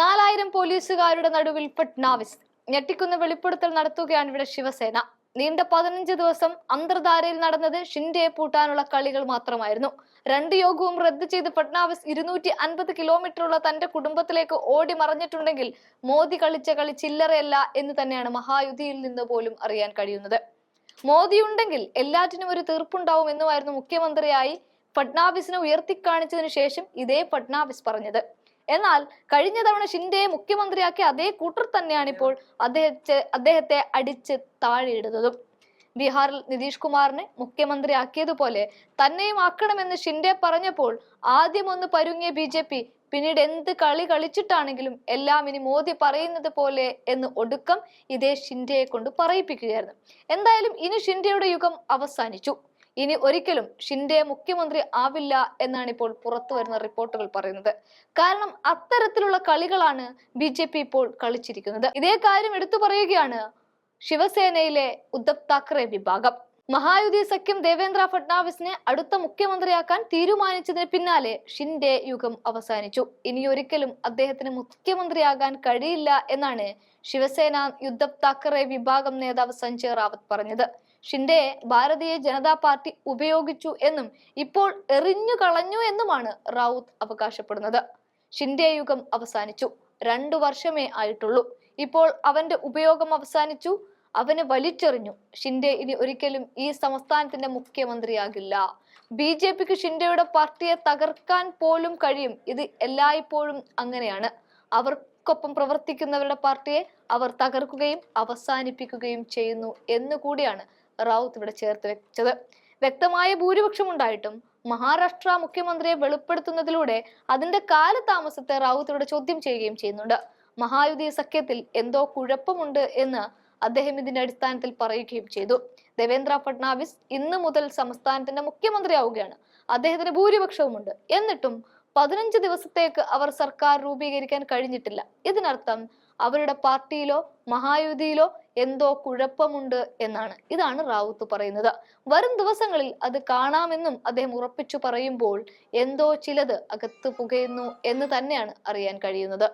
നാലായിരം പോലീസുകാരുടെ നടുവിൽ ഫട്നാവിസ്. ഞെട്ടിക്കുന്ന വെളിപ്പെടുത്തൽ നടത്തുകയാണ് ഇവിടെ ശിവസേന. നീണ്ട പതിനഞ്ച് ദിവസം അന്തർധാരയിൽ നടന്നത് ഷിൻഡയെ പൂട്ടാനുള്ള കളികൾ മാത്രമായിരുന്നു. രണ്ട് യോഗവും റദ്ദ് ചെയ്ത് ഫട്നാവിസ് ഇരുന്നൂറ്റി അൻപത് കിലോമീറ്ററുള്ള തന്റെ കുടുംബത്തിലേക്ക് ഓടി മറഞ്ഞിട്ടുണ്ടെങ്കിൽ മോദി കളിച്ച കളി ചില്ലറയല്ല എന്ന് തന്നെയാണ് മഹായുധിയിൽ നിന്ന് പോലും അറിയാൻ കഴിയുന്നത്. മോദി ഉണ്ടെങ്കിൽ എല്ലാറ്റിനും ഒരു തീർപ്പുണ്ടാവും എന്നുമായിരുന്നു മുഖ്യമന്ത്രിയായി ഫട്നാവിസിനെ ഉയർത്തിക്കാണിച്ചതിനു ശേഷം ഇതേ ഫട്നാവിസ് പറഞ്ഞത്. എന്നാൽ കഴിഞ്ഞ തവണ ഷിൻഡെയെ മുഖ്യമന്ത്രിയാക്കിയ അതേ കൂട്ടർ തന്നെയാണ് ഇപ്പോൾ അദ്ദേഹത്തെ അദ്ദേഹത്തെ അടിച്ച് താഴെയിടുന്നതും. ബീഹാറിൽ നിതീഷ് കുമാറിനെ മുഖ്യമന്ത്രിയാക്കിയതുപോലെ തന്നെയും ആക്കണമെന്ന് ഷിൻഡെ പറഞ്ഞപ്പോൾ ആദ്യം ഒന്ന് പരുങ്ങിയ ബി ജെ പി പിന്നീട് എന്ത് കളി കളിച്ചിട്ടാണെങ്കിലും എല്ലാം ഇനി മോദി പറയുന്നത് പോലെ എന്ന് ഒടുക്കം ഇതേ ഷിൻഡയെ കൊണ്ട് പറയിപ്പിക്കുകയായിരുന്നു. എന്തായാലും ഇനി ഷിൻഡയുടെ യുഗം അവസാനിച്ചു. ഇനി ഒരിക്കലും ഷിൻഡെ മുഖ്യമന്ത്രി ആവില്ല എന്നാണ് ഇപ്പോൾ പുറത്തു വരുന്ന റിപ്പോർട്ടുകൾ പറയുന്നത്. കാരണം അത്തരത്തിലുള്ള കളികളാണ് ബി ജെ പി ഇപ്പോൾ കളിച്ചിരിക്കുന്നത്. ഇതേ കാര്യം എടുത്തു പറയുകയാണ് ശിവസേനയിലെ ഉദ്ധവ് താക്കറെ വിഭാഗം. മഹായുതി സഖ്യം ദേവേന്ദ്ര ഫഡ്നാവിസിനെ അടുത്ത മുഖ്യമന്ത്രിയാക്കാൻ തീരുമാനിച്ചതിന് പിന്നാലെ ഷിൻഡെ യുഗം അവസാനിച്ചു. ഇനിയൊരിക്കലും അദ്ദേഹത്തിന് മുഖ്യമന്ത്രിയാകാൻ കഴിയില്ല എന്നാണ് ശിവസേന യുദ്ധവ് താക്കറെ വിഭാഗം നേതാവ് സഞ്ജയ് റാവത്ത് പറഞ്ഞത്. ഷിൻഡെയെ ഭാരതീയ ജനതാ പാർട്ടി ഉപയോഗിച്ചു എന്നും ഇപ്പോൾ എറിഞ്ഞു കളഞ്ഞു എന്നുമാണ് റാവുത്ത് അവകാശപ്പെടുന്നത്. ഷിൻഡെ യുഗം അവസാനിച്ചു. രണ്ടു വർഷമേ ആയിട്ടുള്ളൂ. ഇപ്പോൾ അവന്റെ ഉപയോഗം അവസാനിച്ചു. അവന് വലിച്ചെറിഞ്ഞു. ഷിൻഡെ ഇനി ഒരിക്കലും ഈ സംസ്ഥാനത്തിന്റെ മുഖ്യമന്ത്രിയാകില്ല. ബി ജെ പിക്ക് ഷിൻഡെയുടെ പാർട്ടിയെ തകർക്കാൻ പോലും കഴിയും. ഇത് എല്ലായ്പ്പോഴും അങ്ങനെയാണ്. അവർക്കൊപ്പം പ്രവർത്തിക്കുന്നവരുടെ പാർട്ടിയെ അവർ തകർക്കുകയും അവസാനിപ്പിക്കുകയും ചെയ്യുന്നു എന്നുകൂടിയാണ് റാവുത്ത് ഇവിടെ ചേർത്ത് വെച്ചത്. വ്യക്തമായ ഭൂരിപക്ഷം ഉണ്ടായിട്ടും മഹാരാഷ്ട്ര മുഖ്യമന്ത്രിയെ വെളിപ്പെടുത്തുന്നതിലൂടെ അതിന്റെ കാലതാമസത്തെ റാവുത്ത് ഇവിടെ ചോദ്യം ചെയ്യുകയും ചെയ്യുന്നുണ്ട്. മഹായുതി സഖ്യത്തിൽ എന്തോ കുഴപ്പമുണ്ട് എന്ന് അദ്ദേഹം ഇതിന്റെ അടിസ്ഥാനത്തിൽ പറയുകയും ചെയ്തു. ദേവേന്ദ്ര ഫഡ്നാവിസ് ഇന്ന് മുതൽ സംസ്ഥാനത്തിന്റെ മുഖ്യമന്ത്രിയാവുകയാണ്. അദ്ദേഹത്തിന് ഭൂരിപക്ഷവുമുണ്ട്. എന്നിട്ടും പതിനഞ്ച് ദിവസത്തേക്ക് അവർ സർക്കാർ രൂപീകരിക്കാൻ കഴിഞ്ഞിട്ടില്ല. ഇതിനർത്ഥം അവരുടെ പാർട്ടിയിലോ മഹായുതിയിലോ എന്തോ കുഴപ്പമുണ്ട് എന്നാണ്. ഇതാണ് റാവുത്ത് പറയുന്നത്. വരും ദിവസങ്ങളിൽ അത് കാണാമെന്നും അദ്ദേഹം ഉറപ്പിച്ചു പറയുമ്പോൾ എന്തോ ചിലത് അകത്ത് പുകയുന്നു എന്ന് തന്നെയാണ് അറിയാൻ കഴിയുന്നത്.